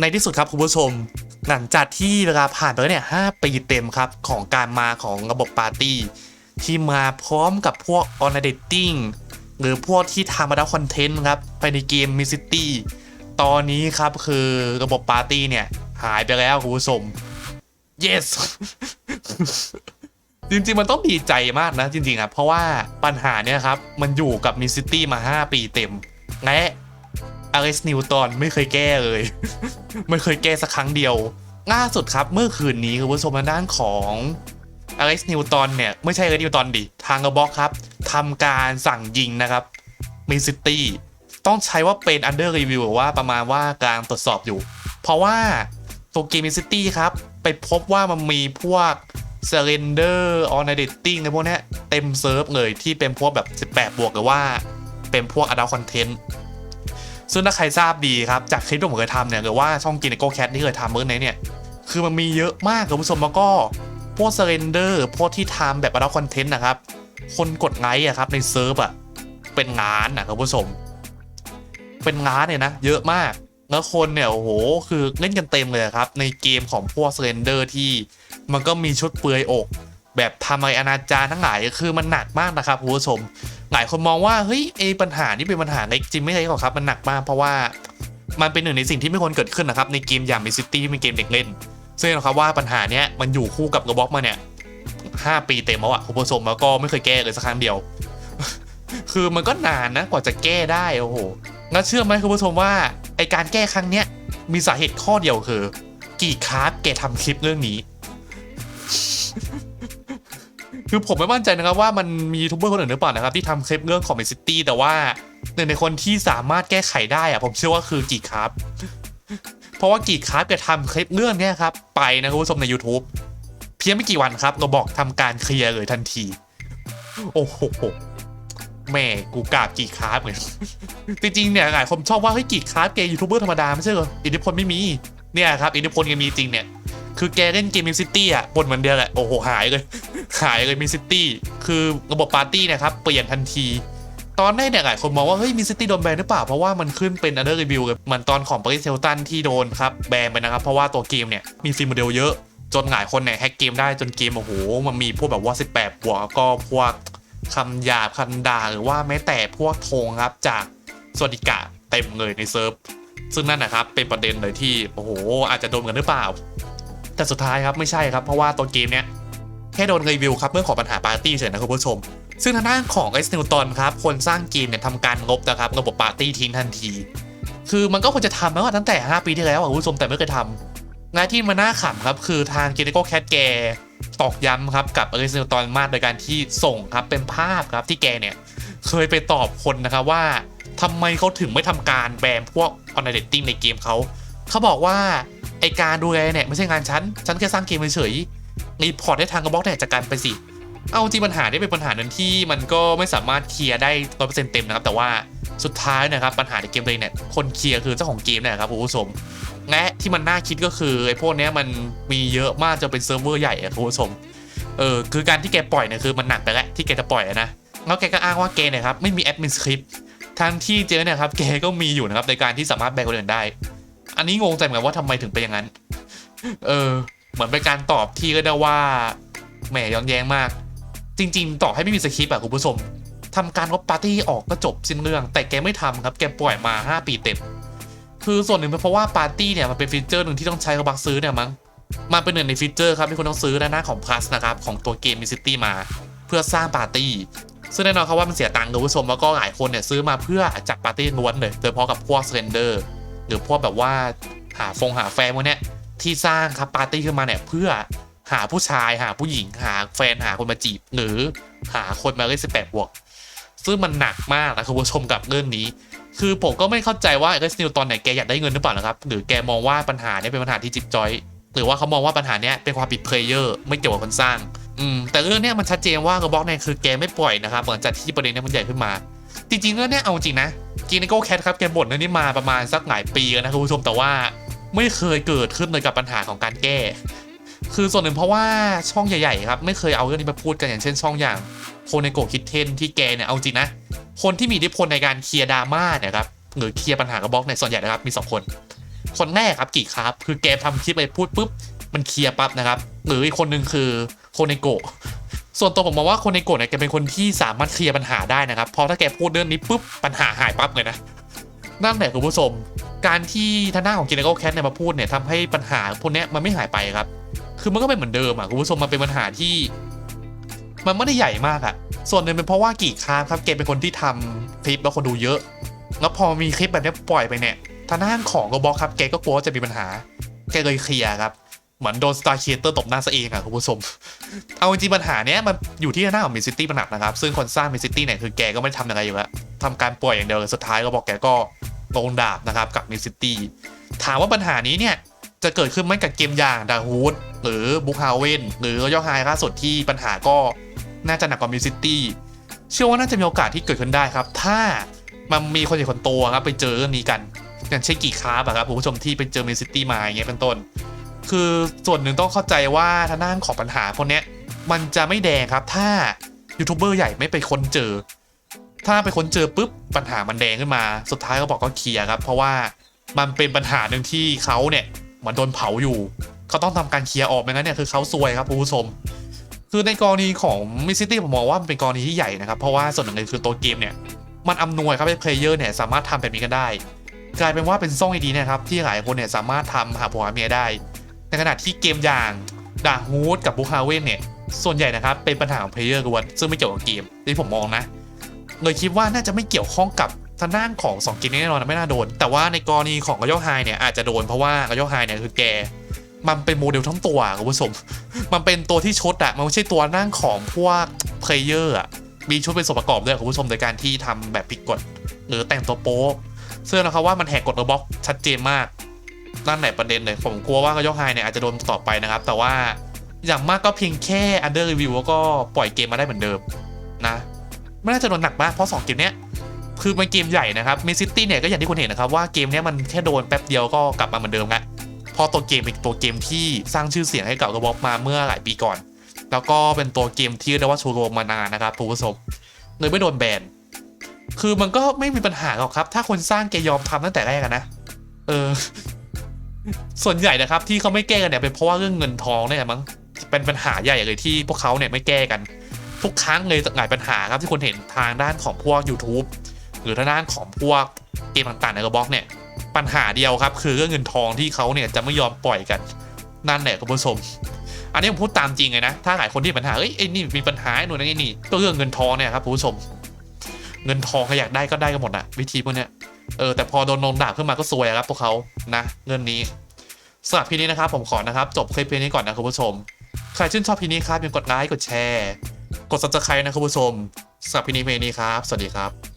ในที่สุดครับคุณผู้ชม หลังจากที่เวลาผ่านไปเนี่ย5ปีเต็มครับ ของการมาของระบบปาร์ตี้ ที่มาพร้อมกับพวก on d a t i n g หรือพวกที่ทำมาแล้วคอนเทนต์ครับไปในเกม m i c i t y ตอนนี้ครับคือระบบปาร์ตี้เนี่ย หายไปแล้วคุณผู้ชม yes จริงๆ มันต้องดีใจมากนะจริงๆครับเพราะว่าปัญหาเนี่ยครับ มันอยู่กับมิซิตี้มา 5 ปีเต็ม และ อเล็กซ์นิวตันไม่เคยแก้เลย ไม่เคยแก้สักครั้งเดียว ล่าสุดครับเมื่อคืนนี้คุณผู้ชมทางด้านของอเล็กซ์นิวตันเนี่ย ไม่ใช่อเล็กซ์นิวตันดิทางกระบอกครับทำการสั่งยิงนะครับมิซิตี้ต้องใช้ว่าเป็น under review หรือว่าประมาณว่ากลางตรวจสอบอยู่ เพราะว่าตัวเกมมิซิตี้ครับ ไปพบว่ามันมีพวก Surrender on Editing ในพวกนี้เต็มเซิร์ฟเลยที่เป็นพวกแบบ 18 บวกหรือว่าเป็นพวก Adult Content ซึ่งถ้าใครทราบดีครับจากคลิปที่ผมเคยทำเนี่ยหรือว่าช่องกินโกแคทที่เคยทำเมื่อไหนเนี่ยคือมันมีเยอะมากคุณผู้ชมแล้วก็พวก Surrender พวกที่ทำแบบ Adult Content นะครับ คนกดไลค์อะครับในเซิร์ฟอะเป็นงานนะคุณผู้ชม เป็นงานเนี่ยนะ เยอะมากแล้วคนเนี่ยโอ้โหคือเล่นกันเต็มเลยครับ ในเกมของพวก Surrender ที่มันก็มีชุดเปลือยอก แบบทำอะไรอนาจารทั้งหลายคือมันหนักมากนะครับคุณผู้ชมหลายคนมองว่าเฮ้ยไอ้ปัญหานี่เป็นปัญหาเล็กจริงไม่ใช่หรอกครับมันหนักมากเพราะว่ามันเป็นหนึ่งในสิ่งที่ไม่ควรเกิดขึ้นนะครับในเกมอย่างมิซิตี้ที่เป็นเกมเด็กเล่น ซึ่งนะครับว่าปัญหาเนี้ยมันอยู่คู่กับกระบอกมาเนี่ยห้าปีเต็มแล้วอะคุณผู้ชมแล้วก็ไม่เคยแก้เลยสักครั้งเดียว คือมันก็นานนะกว่าจะแก้ได้โอ้โหงั้นเชื่อไหมคุณผู้ชมว่าไอการแก้ครั้งเนี้ยมีสาเหตุข้อเดียวคือ กี่คาร์ดแกทำคลิปเรื่องนี้ คือผมไม่มั่นใจนะครับว่ามันมียูทูบเบอร์คนอื่นหรือเปล่านะครับที่ทำคลิปเรื่องของ Man City แต่ว่าหนึ่งในคนที่สามารถแก้ไขได้อะผมเชื่อว่าคือกีครับ เพราะว่ากีครับจะทำคลิปเรื่องเนี้ยครับ ไปนะคุณผู้ชมใน YouTube เพียงไม่กี่วันครับเราบอกทำการเคลียร์เลยทันที โอ้โหแม่กูกราบกีครับเลยจริงๆเนี่ยหลายคนชอบว่าเฮ้ยกีครับแกยูทูบเบอร์ธรรมดาไม่ใช่เหรออิทธิพลไม่มีเนี่ยครับอิทธิพลแกมีจริงเนี่ย คือแกเล่นเกมมิซิตี้อะบนเหมือนเดียวแหละโอ้โหหายเลย หายเลยมิซิตี้คือระบบปาร์ตี้นะครับ เปลี่ยนทันที ตอนแรกเนี่ยหลายคนมองว่า เฮ้ยมิซิตี้โดนแบนหรือเปล่า เพราะว่ามันขึ้นเป็น under review เลยมือนตอนของปาริสเซลตันที่โดนครับแบนไปนะครับ เพราะว่าตัวเกมเนี่ยมีฟรีโมเดลเยอะจนหลายคนเนี่ยแฮกเกมได้จนเกมโอ้โหมันมีพวกแบบว่า 18บวกก็พวกคำหยาบคำด่าหรือว่าแม้แต่พวกธงครับจากสวัสดิกะเต็มเลยในเซิร์ฟซึ่งนั่นนะครับเป็นประเด็นเลยที่โอ้โหอาจจะโดนกันหรือเปล่า แต่สุดท้ายครับไม่ใช่ครับเพราะว่าตัวเกมเนี้ย แค่โดนรีวิวครับเรื่อขอปัญหาปาร์ตี้เฉยนะคุณผู้ชม ซึ่งทางด้านของไอซ์นิวตันครับคนสร้างเกมเนี่ยทำการลบนะครับระบบปาร์ตี้ทิ้งทันที คือมันก็ควรจะทำแล้วอะตั้งแต่ 5 ปีที่แล้วอะคุณผู้ชมแต่ไม่เคยทำงานที่มันน่าขำครับคือทางเกนโกแคทแกตอกย้ำครับกับไอซ์นิวตันมากโดยการที่ส่งครับเป็นภาพครับที่แกเนี่ยเคยไปตอบคนนะครับว่าทำไมเขาถึงไม่ทำการแบนพวกออนไลน์เดตติ้งในเกมเขา เขาบอกว่า ไอการดูแลเนี่ย ไม่ใช่งานฉัน ฉันแค่สร้างเกมเฉย รีพอร์ตให้ทางกระบอกเนี่จัดการไปสิ เอาจริงปัญหานี้เป็นปัญหาหนึ่งที่มันก็ไม่สามารถเคลียร์ได้ร้อยเปอร์เซ็นต์เต็มนะครับ แต่ว่าสุดท้ายนะครับปัญหาในเกมเลยเนี่ยคนเคลียร์คือเจ้าของเกมนี่ยครับคุณผู้ชมและที่มันน่าคิดก็คือไอ้พวกนี้มันมีเยอะมากจะเป็นเซิร์ฟเวอร์ใหญ่อะคุณผู้ชมเออคือการที่แกปล่อยเนี่ยคือมันหนักไปแล้วที่แกจะปล่อยนะแล้วแกก็อ้างว่าแกเนี่ยครับไม่มีแอดมินสคริปต์ทั้งที่เจอเนี่ยครับแกก็มีอยู่นะครับในการที่สามารถแบกคนอื่นได้ อันนี้งงใจเหมือนกันว่าทำไมถึงเป็นอย่างนั้น เออ เหมือนเป็นการตอบที่ก็ได้ว่าแหมย้อนแย้งมาก จริง ๆ ต่อให้ไม่มีสคริปต์อะคุณผู้ชมทำการลบปาร์ตี้ออกก็จบสิ้นเรื่อง แต่แกไม่ทำครับแกปล่อยมา 5 ปีเต็มคือส่วนหนึ่งเป็นเพราะว่าปาร์ตี้เนี่ยมันเป็นฟีเจอร์หนึ่งที่ต้องใช้กระบักซื้อเนี่ยมั้งมันเป็นหนึ่งในฟีเจอร์ครับที่คุณต้องซื้อด้านหน้าของ Plus นะครับของตัวเกม m i City มา เพื่อสร้างปาร์ตี้ซึ่งแน่นอนครับว่ามันเสียตังค์คุณผู้ชมแล้วก็หลายคนเนี่ยซื้อมาเพื่อจัดปาร์ตี้ล้วนเลยโดยเฉพาะกับพวกเซนเดอร์หรือพวกแบบว่าหาฟงหาแฟนพวกเนี้ย ที่สร้างครับปาร์ตี้ขึ้นมาเนี่ยเพื่อหาผู้ชายหาผู้หญิงหาแฟนหาคนมาจีบ หรือหาคนมาเล่นสิบแปดบวก ซึ่งมันหนักมากนะคุณผู้ชมกับเรื่องนี้ คือผมก็ไม่เข้าใจว่าเอสนิวตอนไหนแกอยากได้เงินหรือเปล่านะครับ หรือแกมองว่าปัญหาเนี้เป็นปัญหาที่จิ๊บจอย หรือว่าเขามองว่าปัญหาเนี้ยเป็นความผิดเพลเยอร์ไม่เกี่ยวกับคนสร้าง อืม แต่เรื่องเนี้ยมันชัดเจนว่ากระบอกเนี่ยคือแกไม่ปล่อยนะครับหลังจากที่ประเด็นเนี้ยมันใหญ่ขึ้นมา จริงๆเรื่องเนี้ยเอาจริงนะจีนโก้แคทครับแกบ่นเรื่องนี้มาประมาณสักหลายปีแล้วนะคุณผู้ชมแต่ว่า ไม่เคยเกิดขึ้นเลยกับปัญหาของการแก้ คือส่วนหนึ่งเพราะว่าช่องใหญ่ๆครับไม่เคยเอาเรื่องนี้มาพูดกันอย่างเช่นช่องอย่างโคเนโกคิดเทนที่แกเนี่ยเอาจริงนะ คนที่มีอิทธิพลในการเคลียร์ดราม่าเนี่ยครับหรือเคลียร์ปัญหากระบอกในส่วนใหญ่นะครับมีสองคน คนแรกครับกี่ครับ คือแกทำคลิปไปพูดปุ๊บมันเคลียร์ปั๊บนะครับหรืออีกคนหนึ่งคือโคเนโกส่วนตัวผมมองว่าโคเนโกะเนี่ยแกเป็นคนที่สามารถเคลียร์ปัญหาได้นะครับ เพราะถ้าแกพูดเรื่องนี้ปุ๊บปัญหาหายปั๊บเลยนะ นั่นแหละคุณผู้ชม การที่ทางหน้าของกินโกแคทเนี่ยมาพูดเนี่ยทำให้ปัญหาพวกนี้มันไม่หายไปครับ คือมันก็เป็นเหมือนเดิมอะคุณผู้ชมมันเป็นปัญหาที่ มันไม่ได้ใหญ่มากอะ ส่วนหนึ่งเป็นเพราะว่ากี่ครั้งครับเกมเป็นคนที่ทำคลิปแล้วคนดูเยอะ แล้วพอมีคลิปแบบนี้ปล่อยไปเนี่ยทางด้านของโรบอกครับแกก็กลัวว่าจะมีปัญหาแกเลยเคลียร์ครับเหมือนโดนสตาร์เคเตอร์ตบหน้าซะเองอะคุณผู้ชม เอาจริงปัญหาเนี้ยมันอยู่ที่หน้าของมิซิตี้เป็นหลักนะครับ ซึ่งคนสร้างมิซิตี้เนี่ยคือแกก็ไม่ทำอะไรอยู่แล้วทำการปล่อยอย่างเดียวสุดท้ายก็บอกแกก็ ลงดาบนะครับกับมิซิตี้ถามว่าปัญหานี้เนี่ยจะเกิดขึ้นไหมกับเกมอย่างดาฮูดหรือบุคฮาเวนหรือย่อไฮล่าสุดที่ปัญหาก็น่าจะหนักกว่ามิซิตี้เชื่อว่าน่าจะมีโอกาสที่เกิดขึ้นได้ครับ ถ้ามันมีคนใหญ่คนโตครับไปเจอเรื่องนี้กันอย่างเช่นกี่คาร์บอะครับผู้ชมที่ไปเจอมิซิตี้มาอย่างเงี้ยเป็นต้น คือส่วนหนึ่งต้องเข้าใจว่าทางด้านของปัญหาพวกเนี้ยมันจะไม่แดงครับถ้ายูทูบเบอร์ใหญ่ไม่ไปค้นเจอ ถ้าไปค้นเจอปุ๊บปัญหามันแดงขึ้นมา สุดท้ายก็บอกก็เคลียร์ครับ เพราะว่ามันเป็นปัญหาหนึ่งที่เขาเนี่ยเหมือนโดนเผาอยู่เขาต้องทำการเคลียร์ออกไม่งั้นเนี่ยคือเขาซวยครับคุณผู้ชม คือในกรณีของมิซิตี้ผมมองว่ามันเป็นกรณีที่ใหญ่นะครับ เพราะว่าส่วนหนึ่งเลยคือตัวเกมเนี่ยมันอำนวยครับให้เพลเยอร์เนี่ยสามารถทำแบบนี้กันได้ กลายเป็นว่าเป็นซ่องไอดีนะครับที่หลายคนเนี่ยสามารถทำหาผัวหาเมียได้ ในขณะที่เกมอย่างดาฮูดกับบูคาเวนเนี่ยส่วนใหญ่นะครับเป็นปัญหาของเพลเยอร์ล้วนซึ่งไม่เกี่ยวกับเกมที่ผมมองนะ เลยคิดว่าน่าจะไม่เกี่ยวข้องกับทางด้านของ2เกมนี้แน่นอนไม่น่าโดน แต่ว่าในกรณีของกระยอไฮเนี่ยอาจจะโดนเพราะว่ากระยอไฮเนี่ยคือแกมันเป็นโมเดลทั้งตัวคุณผู้ชม มันเป็นตัวที่ชดอะมันไม่ใช่ตัวนั่งของพวกเพลเยอร์อะมีชุดเป็นส่วนประกอบด้วยคุณผู้ชมโดยการที่ทำแบบผิดกฎหรือแต่งตัวโป๊เสื้อนะครับว่ามันแหกกฎระบ็อกชัดเจนมากนั่นแหละประเด็นเลย ผมกลัวว่ากระยอไฮเนี่ยอาจจะโดนต่อไปนะครับ แต่ว่าอย่างมากก็เพียงแค่ under review แล้วก็ปล่อยเกมมาได้เหมือนเดิมนะ ไม่น่าจะโดนหนักมากเพราะ2เกมเนี้ยคือเป็นเกมใหญ่นะครับเมซิตี้เนี่ยก็อย่างที่คุณเห็นนะครับว่าเกมเนี้ยมันแค่โดนแป๊บเดียวก็กลับมาเหมือนเดิมละพอตัวเกมเป็นตัวเกมที่สร้างชื่อเสียงให้กับระบบมาเมื่อหลายปีก่อน แล้วก็เป็นตัวเกมที่เรียกว่าชูโรมานานนะครับผู้ผู้ชมเลยไม่โดนแบนคือมันก็ไม่มีปัญหาหรอกครับ ถ้าคนสร้างแกยอมทำตั้งแต่แรกนะเออ ส่วนใหญ่นะครับที่เขาไม่แก้กันเนี่ยเป็นเพราะว่าเรื่องเงินทองเนี่ยมั้งเป็นปัญหาใหญ่เลยที่พวกเขาเนี่ยไม่แก้กัน ทุกครั้งเลยหลายปัญหาครับที่คนเห็นทางด้านของพวก YouTube หรือทางด้านของพวกเกมต่างๆในระบอกเนี่ยปัญหาเดียวครับ คือเรื่องเงินทองที่เขาเนี่ยจะไม่ยอมปล่อยกันนั่นแหละคุณผู้ชมอันนี้ผมพูดตามจริงเลยนะ ถ้าหลายคนที่มีปัญหาเอ้ยไอ้นี่มีปัญหาไอ้นู่นไอ้นี่ก็เรื่องเงินทองเนี่ยครับคุณผู้ชม เงินทองใครอยากได้ก็ได้กันหมดอะวิธีพวกเนี้ยเออแต่พอโดนนมด่าขึ้นมาก็ซวยครับพวกเขานะเรื่องนี้สำหรับพีนี้นะครับผมขอนะครับ จบคลิปพีนี้ก่อนนะคุณผู้ชม ใครชื่นชอบพีนี้ครับอย่าลืมกดไลค์กดแชร์ กด subscribe นะคุณผู้ชมสำหรับพีนีเพลงนี้ครับ สวัสดีครับ